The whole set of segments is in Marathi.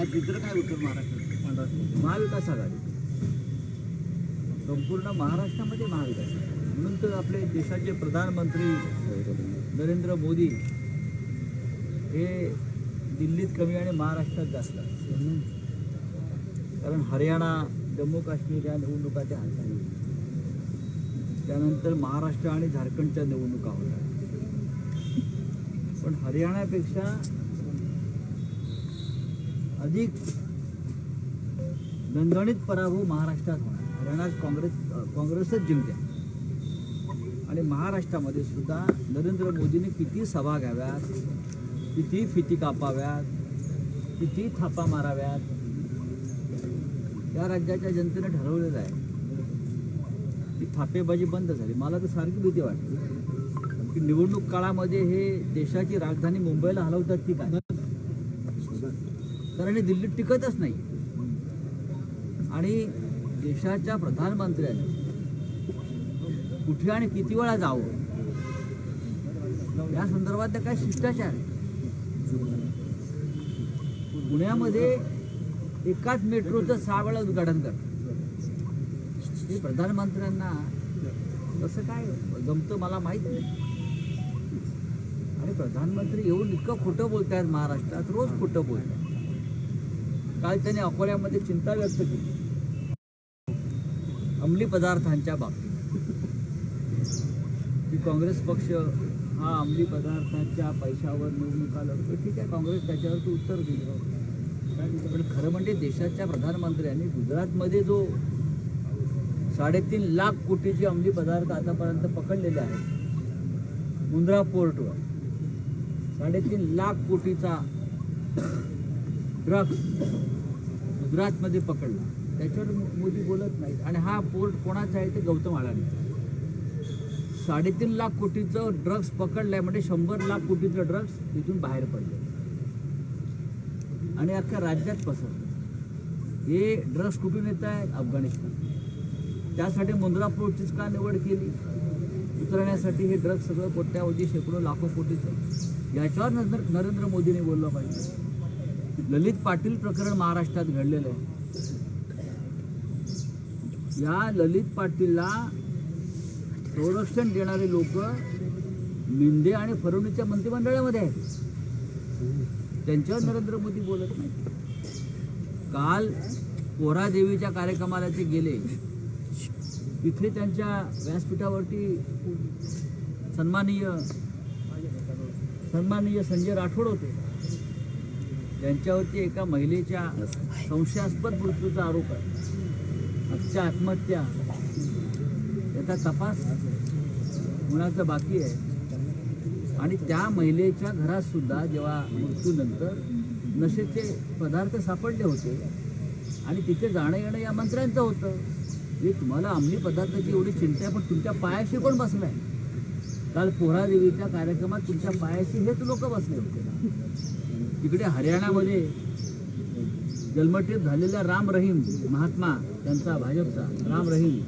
काय चित्र काय उत्तर महाराष्ट्रात महाविकास आघाडी. संपूर्ण महाराष्ट्रामध्ये महाविकास म्हणून तर आपले देशाचे प्रधानमंत्री नरेंद्र मोदी हे दिल्लीत कमी आणि महाराष्ट्रात जास्त कारण हरियाणा जम्मू काश्मीर या निवडणुका त्या त्यानंतर महाराष्ट्र आणि झारखंडच्या निवडणुका होत्या पण हरियाणापेक्षा अधिक दणदणीत पराभव महाराष्ट्रात होणार. हरियाणात काँग्रेस काँग्रेसच जिंकते आणि महाराष्ट्रामध्ये सुद्धा नरेंद्र मोदीने किती सभा घ्याव्यात किती फिती कापाव्यात किती थापा माराव्यात या राज्याच्या जनतेने ठरवलेलं आहे. की थापेबाजी बंद झाली. मला तर सारखी भीती वाटते. की निवडणूक काळामध्ये हे देशाची राजधानी मुंबईला हलवतात ती काय? कारण हे दिल्लीत टिकतच नाही. आणि देशाच्या प्रधानमंत्र्यांनी कुठे आणि किती वेळा जावं? या संदर्भात काय शिष्टाचार आहे. पुण्यामध्ये एकाच मेट्रोचं सहा वेळा उद्घाटन करत हे प्रधानमंत्र्यांना कसं काय जमतं मला माहीत नाही. आणि प्रधानमंत्री येऊन इतकं खोटं बोलत आहेत महाराष्ट्रात रोज खोटं बोलत आहेत काल त्यांनी अकोल्यामध्ये चिंता व्यक्त केली. अंमली पदार्थांच्या बाबतीत. की काँग्रेस पक्ष हा अंमली पदार्थांच्या पैशावर निवडणुका लढतो ठीक आहे काँग्रेस त्याच्यावरती उत्तर दिलं पण खरं म्हणजे देशाच्या प्रधानमंत्र्यांनी गुजरातमध्ये जो साडेतीन लाख कोटीचे अंमली पदार्थ आतापर्यंत पकडलेले आहेत मुंद्रा पोर्टवर साडेतीन लाख कोटीचा ड्रग्स गुजरातमध्ये पकडला. त्याच्यावर मोदी बोलत नाहीत. आणि हा पोर्ट कोणाचा आहे ते गौतम अडाणीचा साडेतीन लाख कोटीचं ड्रग्स पकडलंय म्हणजे शंभर लाख कोटीचं ड्रग्स तिथून बाहेर पडले. आणि अख्ख्या राज्यात पसरलं. हे ड्रग्स कुठून येत आहे अफगाणिस्तान. त्यासाठी मुंद्रा पोर्टचीच का निवड केली? उतरण्यासाठी हे ड्रग्स सगळं कोट्यावधी शेकडो लाखो कोटीचं याच्यावर नंतर नरेंद्र मोदींनी बोललं पाहिजे. ललित पाटील प्रकरण महाराष्ट्रात घडलेलं आहे. या ललित पाटीलला संरक्षण देणारे लोक मिंदे आणि फरवणीच्या मंत्रिमंडळामध्ये आहेत. त्यांच्यावर नरेंद्र मोदी बोलत नाही काल पोहरादेवीच्या कार्यक्रमाला ते गेले. तिथे त्यांच्या व्यासपीठावरती सन्माननीय सन्माननीय संजय राठोड होते. त्यांच्यावरती एका महिलेच्या संशयास्पद मृत्यूचा आरोप आहे. आजच्या आत्महत्या याचा तपास होण्याचं बाकी आहे. आणि त्या महिलेच्या घरात सुद्धा जेव्हा मृत्यूनंतर नशेचे पदार्थ सापडले होते आणि तिथे जाणं येणं या मंत्र्यांचं होतं हे तुम्हाला अंमली पदार्थाची एवढी चिंता आहे पण तुमच्या पायाशी कोण आहे काल पोहरादेवीच्या कार्यक्रमात तुमच्या पायाशी हेच लोक बसले होते. तिकडे हरियाणामध्ये जन्मठेप झालेला राम रहीम महात्मा त्यांचा भाजपचा राम रहीम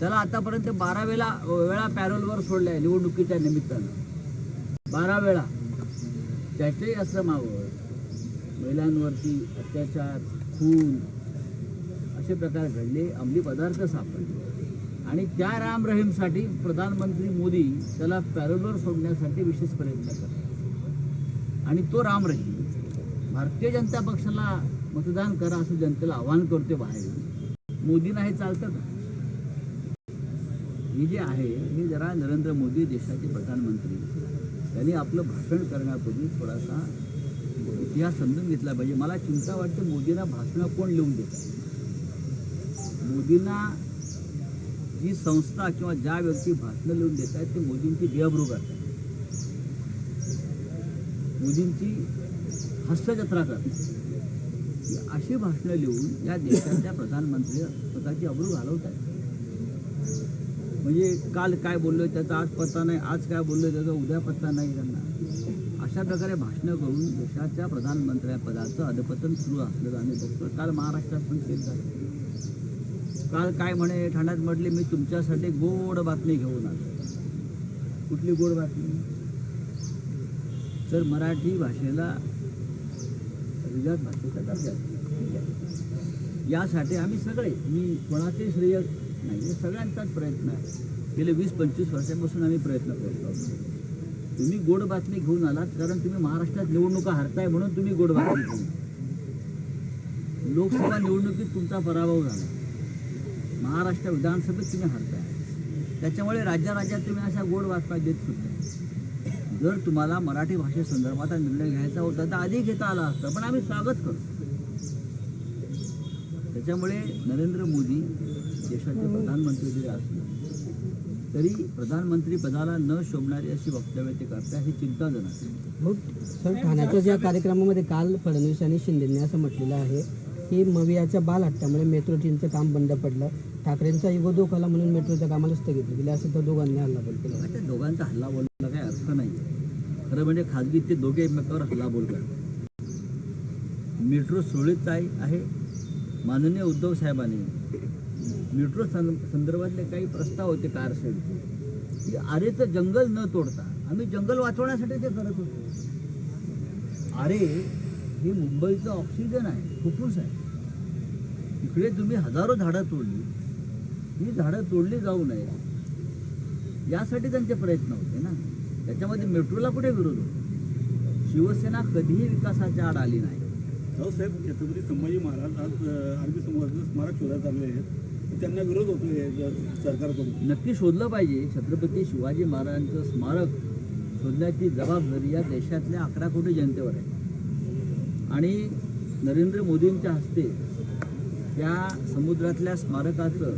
त्याला आतापर्यंत बारा वेळा वेळा पॅरोलवर सोडलं आहे निवडणुकीच्या निमित्तानं. बारा वेळा. त्याचंही आश्रमावर महिलांवरती अत्याचार खून असे प्रकार घडले. अंमली पदार्थ सापडले. आणि त्या राम रहीमसाठी प्रधानमंत्री मोदी त्याला पॅरोलवर सोडण्यासाठी विशेष प्रयत्न करतात. आणि तो राम रहीम भारतीय जनता पक्षाला मतदान करा असं जनतेला आवाहन करते बाहेर. मोदींना हे चालतं का? हे जे आहे हे जरा नरेंद्र मोदी देशाचे प्रधानमंत्री. त्यांनी आपलं भाषण करण्यापूर्वी थोडासा इतिहास समजून घेतला पाहिजे. मला चिंता वाटते मोदींना भाषणं कोण लिहून देतात मोदींना जी संस्था किंवा ज्या व्यक्ती भाषणं लिहून देत आहेत ते मोदींची बेअब्रू करतात मोदींची हास्यजत्रा करतात. अशी भाषणं लिहून या देशाच्या प्रधानमंत्री स्वतःची अब्रू घालवत आहेत. म्हणजे काल काय बोललो त्याचा आज पत्ता नाही आज काय बोललो त्याचा उद्या पत्ता नाही त्यांना. अशा प्रकारे भाषणं करून देशाच्या प्रधानमंत्र्या पदाचं अधपतन सुरू असलेलं आम्ही बघतो काल महाराष्ट्रात पण तेच झालं. काल काय म्हणे ठाण्यात म्हटले मी तुमच्यासाठी गोड बातमी घेऊन आलो. कुठली गोड बातमी? तर मराठी भाषेला अभिजात भाषेचा दर्जा यासाठी आम्ही सगळे मी कोणाचे श्रेय नाही हे सगळ्यांचाच प्रयत्न आहे. गेले वीस पंचवीस वर्षापासून आम्ही प्रयत्न करत. आहोत तुम्ही गोड बातमी घेऊन आलात कारण तुम्ही महाराष्ट्रात निवडणुका हरताय म्हणून तुम्ही गोड बातमी घेऊन लोकसभा निवडणुकीत तुमचा पराभव झाला. महाराष्ट्र विधानसभेत तुम्ही हरताय. त्याच्यामुळे राज्या राज्यात तुम्ही अशा गोड बातम्या देत सुटताय जर तुम्हाला मराठी भाषेसंदर्भात निर्णय घ्यायचा होता तर आधी घेता आला असता पण आम्ही स्वागत करतो. त्याच्यामुळे नरेंद्र मोदी देशाचे प्रधानमंत्री जरी असले तरी प्रधानमंत्री पदाला न शोभणारी अशी वक्तव्य ते करतात हे चिंताजनक मग सर ठाण्याच्या ज्या कार्यक्रमामध्ये काल फडणवीस आणि शिंदेने असं म्हटलेलं आहे की मवियाच्या बाल हट्ट्यामुळे मेट्रो ट्रेनचं काम बंद पडलं. ठाकरेंचा युगो धोकाला म्हणून मेट्रोच्या कामाला स्थगिती दिली असं तर दोघांनी हल्ला बोल केला त्या दोघांचा हल्ला बोलला काही अर्थ नाही. खरं म्हणजे खाजगी ते दोघे एकमेकावर हल्ला बोल करतात. मेट्रो सुरळीत आहे आहे माननीय उद्धव साहेबांनी. मेट्रो संदर्भातले काही प्रस्ताव होते कारशेड की आरेचं जंगल न तोडता आम्ही जंगल वाचवण्यासाठी ते करत होतो. आरे हे मुंबईचं ऑक्सिजन आहे फुफ्फुस आहे. इकडे तुम्ही हजारो झाडं तोडली. ही झाडं तोडली जाऊ नये यासाठी त्यांचे प्रयत्न होते ना. त्याच्यामध्ये मेट्रोला कुठे विरोध होतो? शिवसेना कधीही विकासाच्या आड आली नाही. हो साहेब छत्रपती संभाजी महाराज आज अ, आरबी समाजाचं स्मारक शोधात आले आहेत. त्यांना विरोध होतो सरकारकडून नक्की शोधलं पाहिजे. छत्रपती शिवाजी महाराजांचं स्मारक शोधण्याची जबाबदारी या देशातल्या अकरा कोटी जनतेवर आहे. आणि नरेंद्र मोदींच्या हस्ते त्या समुद्रातल्या स्मारकाचं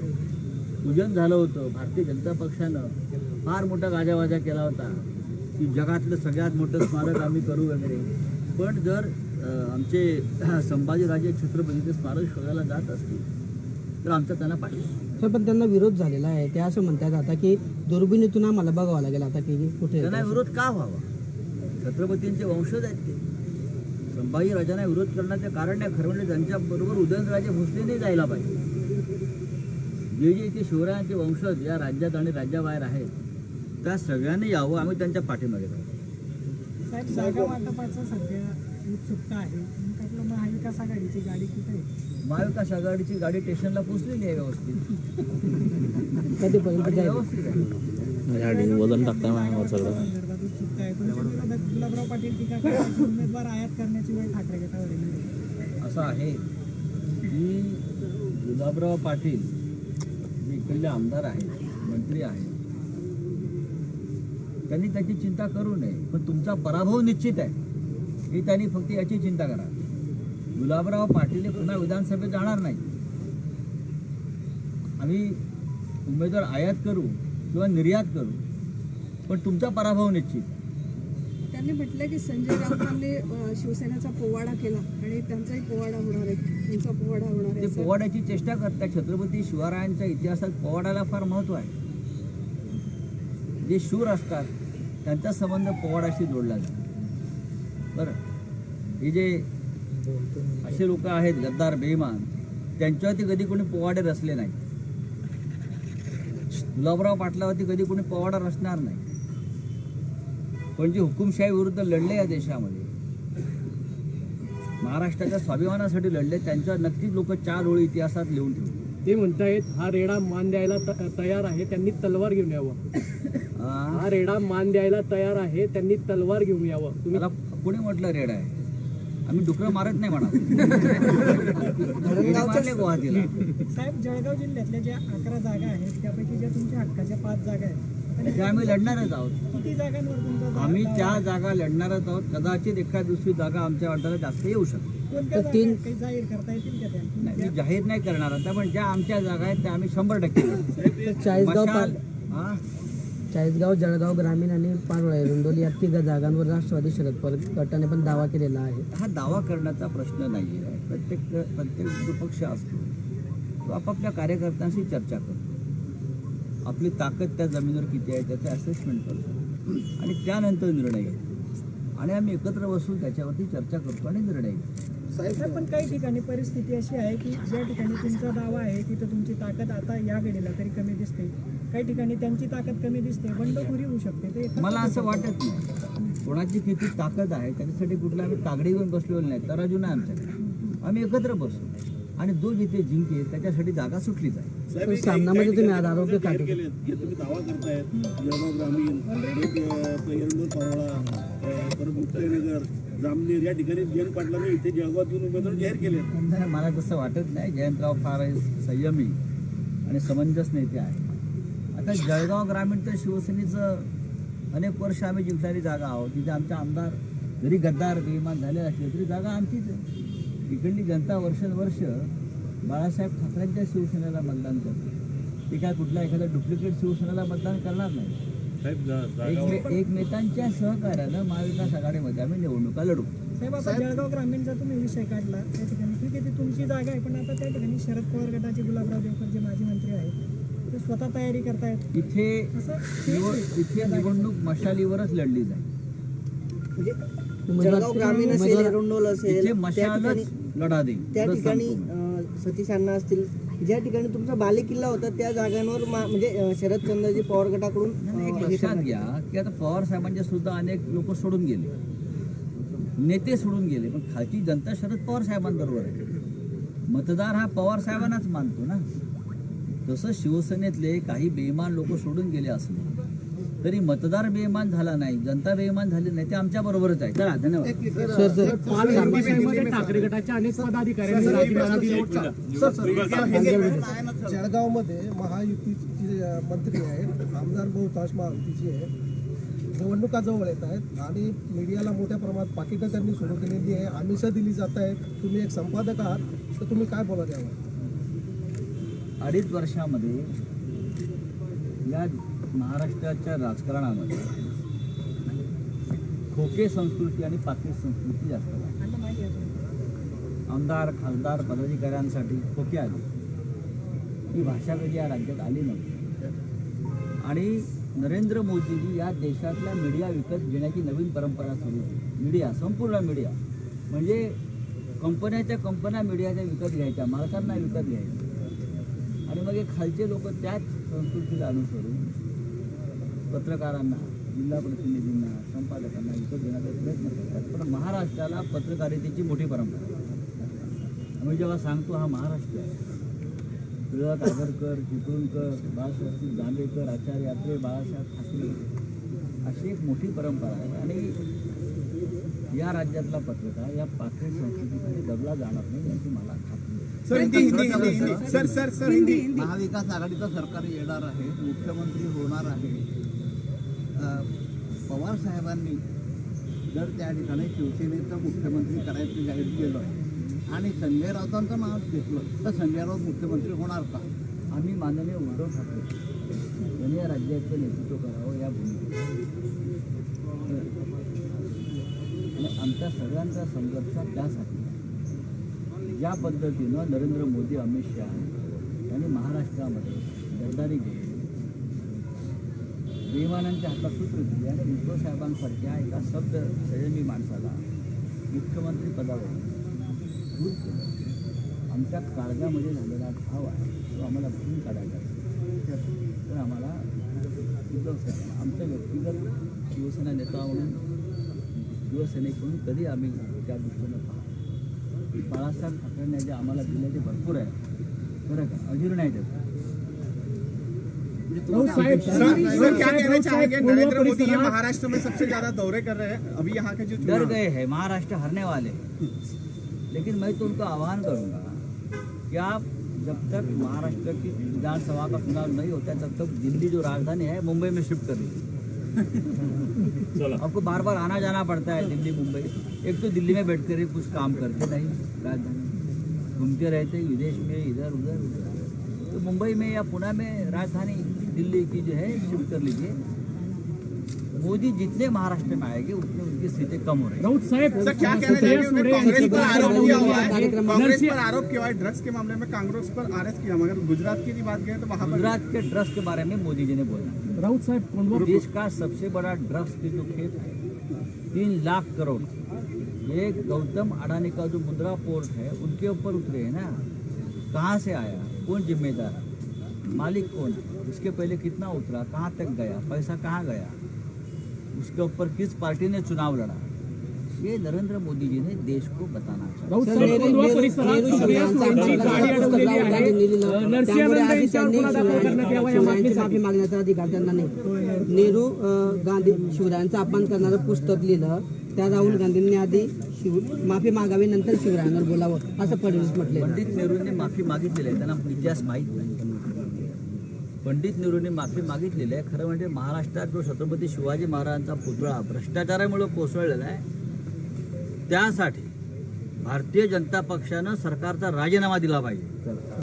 पूजन झालं होतं. भारतीय जनता पक्षानं फार मोठा गाजावाजा केला होता की जगातलं सगळ्यात मोठं स्मारक आम्ही करू वगैरे. पण जर आमचे संभाजीराजे छत्रपतीचे स्मारक शोधायला जात असतील तर आमचा त्यांना सर पण त्यांना विरोध झालेला आहे. ते असं म्हणतात आता की दुर्बिणीतून आम्हाला बघावं लागेल आता की कुठे त्यांना विरोध का व्हावा? छत्रपतींचे वंशज आहेत ते. संभाजी राजांना विरोध करण्याचं कारण नाही. खरं म्हणजे त्यांच्याबरोबर उदयनराजे भोसलेने जायला पाहिजे. जे जे इथे शिवरायांचे वंशज या राज्यात आणि राज्याबाहेर आहेत. त्या सगळ्यांनी यावं आम्ही त्यांच्या पाठीमागे राहू साहेब जागा वाटपाचं सध्या उत्सुकता आहे. मग आपलं महाविकास आघाडीची गाडी कुठे आहे? महाविकास आघाडीची गाडी स्टेशनला पोहोचलेली आहे व्यवस्थित. गाडी व्यवस्थित आहे. वजन टाकताय माझ्यावर सगळं संदर्भात उत्सुकता आहे. तुमच्या विरोधात गुलाबराव पाटील टीका करतात की उमेदवार आयात करण्याची वेळ ठाकरे गटावर येणार असं आहे की गुलाबराव पाटील इकडले आमदार आहेत मंत्री आहेत. त्यांनी त्याची चिंता करू नये पण तुमचा पराभव निश्चित आहे. ही त्यांनी फक्त याची चिंता करा. गुलाबराव पाटील पुन्हा विधानसभेत जाणार नाही आम्ही उमेदवार आयात करू किंवा निर्यात करू पण तुमचा पराभव निश्चित आहे. त्यांनी म्हटलं की संजय राऊतांनी शिवसेनेचा पोवाडा केला आणि त्यांचाही पोवाडा होणार आहे. त्यांचा पोवाडा होणार आहे पोवाड्याची चेष्टा करतात छत्रपती शिवरायांच्या इतिहासात पोवाड्याला फार महत्त्व आहे. जे शूर असतात त्यांचा संबंध पोवाडाशी जोडला जातो. बरं. हे जे असे लोक आहेत गद्दार बेईमान त्यांच्यावरती कधी कोणी पोवाडे रचले नाही गुलाबराव पाटलावरती कधी कोणी पोवाडा रचणार नाही. पण जे हुकुमशाही विरुद्ध लढले या देशामध्ये? महाराष्ट्राच्या स्वाभिमानासाठी लढले त्यांच्यावर नक्कीच लोक चार ओळी इतिहासात लिहून ठेवले ते म्हणतायत हा रेडा मान द्यायला तयार आहे त्यांनी तलवार घेऊन यावं. हा रेडा मान द्यायला तयार आहे त्यांनी तलवार घेऊन यावं. तुम्ही कोणी म्हटलं रेड आहे? आम्ही डुकरं मारत नाही म्हणा. गुवाहाटीला? साहेब जळगाव जिल्ह्यातल्या ज्या अकरा जागा आहेत त्यापैकी ज्या तुमच्या हक्काच्या पाच जागा आहेत त्या आम्ही लढणारच आहोत. आम्ही त्या? जागा लढणारच आहोत कदाचित एखाद दुसरी जागा आमच्या वाटाला जास्त येऊ शकते. तीन- नाही मी जाहीर नाही करणार आता पण ज्या आमच्या जागा आहेत त्या आम्ही शंभर टक्के चाळीसगाव मशाल हा? चाळीसगाव जळगाव ग्रामीण आणि पारोळे रुंदोली या तिघ जागांवर राष्ट्रवादी शरद पवार गटाने पण दावा केलेला आहे. हा दावा करण्याचा प्रश्न नाही आहे प्रत्येक प्रत्येक जो पक्ष असतो तो आपापल्या कार्यकर्त्यांशी चर्चा करतो. आपली ताकद त्या जमिनीवर किती आहे त्याचं असेसमेंट करतो. आणि त्यानंतर निर्णय घेतो. आणि आम्ही एकत्र बसून त्याच्यावरती चर्चा करतो आणि निर्णय घेतो. साहेब पण काही ठिकाणी परिस्थिती अशी आहे की ज्या ठिकाणी तुमचा दावा आहे तिथं तुमची ताकद आता या घडीला तरी कमी दिसते. काही ठिकाणी त्यांची ताकद कमी दिसते बंडखोरी होऊ शकते. ते मला असं वाटत नाही. कोणाची किती ताकद आहे त्याच्यासाठी कुठला आम्ही तागडी घेऊन बसलेलो नाही. तराजू नाही आमच्याकडे. आम्ही एकत्र बसू. आणि जो जिथे जिंकेल त्याच्यासाठी जागा तर एक- सामनामध्ये तुम्ही आज आरोग्य जाहीर खाते- केलेत की तुम्ही दावा करतायत जळगाव ग्रामीण पारोळा अं, परत मुक्ताईनगर जामनेर या ठिकाणी जयंत पाटलांनी इथे जळगावात येऊन उमेदवार जाहीर केले मला तसं वाटत नाही. जयंतराव फार संयमी आणि समंजस नेते आहे आता जळगाव ग्रामीण तर शिवसेनेचं अनेक वर्ष आम्ही जिंकणारी जागा आहोत. तिथे आमचे आमदार जरी गद्दार बेईमान झाले असले तरी जागा आमचीच आहे. इकडली जनता वर्षानुवर्ष बाळासाहेब ठाकरेंच्या शिवसेनेला मतदान करते ती काय कुठल्या एखाद्या डुप्लिकेट शिवसेनेला मतदान करणार नाही? एकमे- एकमेकांच्या सहकार्यानं महाविकास आघाडीमध्ये आम्ही निवडणुका लढू. साहेब आता जळगाव ग्रामीणचा तुम्ही विषय काढला त्या ठिकाणी ठीक आहे ती तुमची जागा आहे पण आता त्या ठिकाणी शरद पवार गटाचे गुलाबराव देवकर जे माजी मंत्री आहेत ते स्वतः तयारी करतायत. इथे असं निवड इथे निवडणूक मशालीवरच लढली जाईल. म्हणजे जळगाव ग्रामीण असेल एरंडोल असेल इथे त्या मशालच ठिकाणी लढा देईल. त्या एवढंच ठिकाणी सांगतो मी. सतीश अण्णा असतील ज्या ठिकाणी तुमचा बालेकिल्ला होता त्या जागांवर म्हणजे अं, शरदचंद्रजी पवार गटाकडून एक लक्षात घ्या की आता पवार साहेबांचे सुद्धा अनेक लोक सोडून गेले. नेते सोडून गेले पण खालची जनता शरद पवार साहेबांबरोबर आहे. मतदार हा पवार साहेबांनाच मानतो ना. तसं शिवसेनेतले काही बेईमान लोक सोडून गेले असले तरी मतदार बेईमान झाला नाही जनता बेईमान झाली नाही ते आमच्या बरोबरच आहे चला धन्यवाद ठाकरे गटाच्या अनेक पदाधिकाऱ्यांनी राजीनामा दिला जळगावमध्ये महायुतीचे मंत्री आहेत आमदार बहुतांश महायुतीचे आहेत निवडणुका जवळ येत आहेत आणि मीडियाला मोठ्या प्रमाणात पाकिटं त्यांनी सुरू केलेली आहे आमिषं दिली जात आहेत तुम्ही एक संपादक आहात तर तुम्ही काय बोलत यावर अडीच वर्षामध्ये या महाराष्ट्राच्या राजकारणामध्ये खोके संस्कृती आणि पाकिट संस्कृती जास्त आहे. आमदार खासदार पदाधिकाऱ्यांसाठी खोके आले. ही भाषा कधी या राज्यात आली नव्हती आणि नरेंद्र मोदीजी या देशातल्या मीडिया विकत घेण्याची नवीन परंपरा सुरू केली. मीडिया संपूर्ण मीडिया. म्हणजे कंपन्याच्या कंपन्या मीडियाच्या विकत घ्यायच्या मालकांना विकत घ्यायच्या. आणि मग हे खालचे लोक त्याच संस्कृतीला अनुसरून पत्रकारांना जिल्हा प्रतिनिधींना संपादकांना विकत घेण्याचा प्रयत्न करतात. पण महाराष्ट्राला पत्रकारितेची मोठी परंपरा आहे. आम्ही जेव्हा सांगतो हा महाराष्ट्र आहे. टिळक आगरकर चिपळूणकर बाळासाहेब जांभेकर आचार्य यात्रे बाळासाहेब ठाकरे अशी एक मोठी परंपरा आहे. आणि या राज्यातला पत्रकार या पाखरे संस्कृतीकडे दबला जाणार नाही याची मला खात्री सर सर सर हिंदी. महाविकास आघाडीचं सरकार येणार आहे मुख्यमंत्री होणार आहे. पवार साहेबांनी जर त्या ठिकाणी शिवसेनेचं मुख्यमंत्री करायचं जाहीर केलं आणि संजय राऊतांचं नाव घेतलं तर संजय राऊत मुख्यमंत्री होणार का? आम्ही माननीय उद्धव ठाकरे यांनी या राज्याचं नेतृत्व करावं या भूमिकेत. आणि आमच्या सगळ्यांचा संघर्ष त्यासाठी ज्या पद्धतीनं नरेंद्र मोदी अमित शहा यांनी महाराष्ट्रामध्ये गद्दारी केली बेईमानांच्या हातात सूत्र दिली आणि उद्धव साहेबांसारख्या एका शब्द संयमी माणसाला मुख्यमंत्री पदावर दूर केलं. आमच्या काळजामध्ये झालेला भाव आहे तो आम्हाला भरून काढायचा आहे. तर आम्हाला उद्धव साहेब आमच्या व्यक्तिगत शिवसेना नेता म्हणून शिवसेनेकडून कधी आम्ही त्या दृष्टीनं पाहतो बाळासाहेब ठाकरेंनी जे आम्हाला दिले ते भरपूर आहे. बरं का? अजीर्ण आहे त्याचं. सर, क्या कहना चाहेंगे? नरेंद्र मोदी ये महाराष्ट्र में सबसे ज़्यादा दौरे कर रहे हैं अभी यहाँ के जो डर गए हैं महाराष्ट्र हारने वाले लेकिन मैं तो उनको आह्वान करूँगा कि आप जब तक महाराष्ट्र की विधानसभा का चुनाव नहीं होता है तब तक दिल्ली जो राजधानी है मुंबई में शिफ्ट कर दीजिए। आपको बार बार आना जाना पड़ता है दिल्ली मुंबई। एक तो दिल्ली में बैठ कर ही कुछ काम करते नहीं राजधानी। घूमते रहते विदेश में इधर उधर उधर। तो मुंबई में या पुणे में राजधानी दिल्ली की जो है शिफ्ट कर लीजिए। मोदी जितने महाराष्ट्र में आएँगे उतने उनकी सीटें कम हो रही हैं। राऊत साहेब सर क्या कांग्रेस पर आरोप किया हुआ है। कांग्रेस पर आरोप किया हुआ है ड्रग्स के मामले में कांग्रेस पर अरेस्ट किया मगर गुजरात की बात करें तो वहाँ गुजरात के ड्रग्स के बारे में मोदी जी ने बोला। राउत साहब देश का सबसे बड़ा ड्रग्स की जो खेत है तीन लाख करोड़। ये गौतम अडानी का जो मुद्रा पोर्ट है उनके ऊपर उतरे है ना। कहाँ से आया? कौन जिम्मेदार है? मालिक कौन है? उसके पहले कितना उतरा? कहाँ तक गया? पैसा कहाँ गया? उसके ऊपर किस पार्टी ने चुनाव लड़ा? ये नरेंद्र मोदी जी ने देश को बताना चाहिए मागण्याचा अधिकार त्यांना नाही। नेहरू गांधी शिवरायांचा अपमान करणारं पुस्तक लिहिलं त्या राहुल गांधींनी आधी शिव माफी मागावी नंतर शिवरायांवर बोलावं असं फडणवीस म्हटले. पंडित नेहरूंनी माफी मागितलेली आहे त्यांना इतिहास माहीत नाही. पंडित नेहरूंनी माफी मागितलेली आहे. खरं म्हणजे महाराष्ट्रात जो छत्रपती शिवाजी महाराजांचा पुतळा भ्रष्टाचारामुळे कोसळलेला आहे त्यासाठी भारतीय जनता पक्षानं सरकारचा राजीनामा दिला पाहिजे.